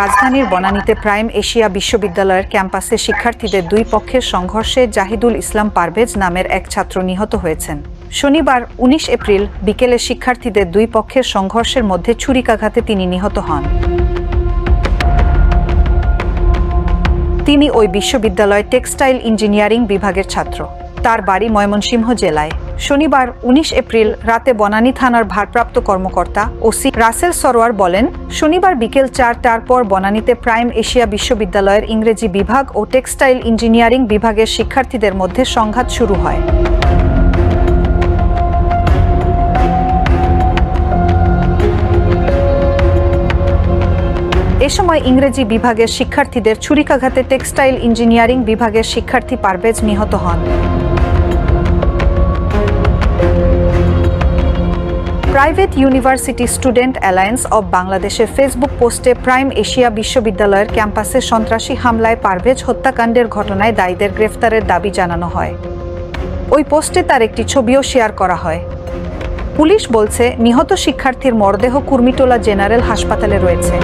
রাজধানীর বনানীতে prime Asia বিশ্ববিদ্যালয়ের ক্যাম্পাসে শিক্ষার্থীদের দুই পক্ষের সংঘর্ষে জাহিদুল ইসলাম পারভেজ নামের এক ছাত্র নিহত হয়েছেন। শনিবার উনিশ এপ্রিল বিকেলে শিক্ষার্থীদের দুই পক্ষের সংঘর্ষের মধ্যে ছুরিকাঘাতে তিনি নিহত হন। তিনি ওই বিশ্ববিদ্যালয় টেক্সটাইল ইঞ্জিনিয়ারিং বিভাগের ছাত্র। তার বাড়ি ময়মনসিংহ জেলায়। শনিবার, উনিশ এপ্রিল রাতে বনানী থানার ভারপ্রাপ্ত কর্মকর্তা ওসি রাসেল সরোয়ার বলেন, শনিবার বিকেল চারটার পর বনানীতে প্রাইম এশিয়া বিশ্ববিদ্যালয়ের ইংরেজি বিভাগ ও টেক্সটাইল ইঞ্জিনিয়ারিং বিভাগের শিক্ষার্থীদের মধ্যে সংঘাত শুরু হয়। এ সময় ইংরেজি বিভাগের শিক্ষার্থীদের ছুরিকাঘাতে টেক্সটাইল ইঞ্জিনিয়ারিং বিভাগের শিক্ষার্থী পারভেজ নিহত হন। Private university student alliance of বাংলাদেশের ফেসবুক পোস্টে প্রাইম এশিয়া বিশ্ববিদ্যালয়ের ক্যাম্পাসে সন্ত্রাসী হামলায় পারভেজ হত্যাকাণ্ডের ঘটনায় দায়ীদের গ্রেফতারের দাবি জানানো হয়। ওই পোস্টে তার একটি ছবিও শেয়ার করা হয়। পুলিশ বলছে, নিহত শিক্ষার্থীর মরদেহ কুর্মিটোলা জেনারেল হাসপাতালে রয়েছে।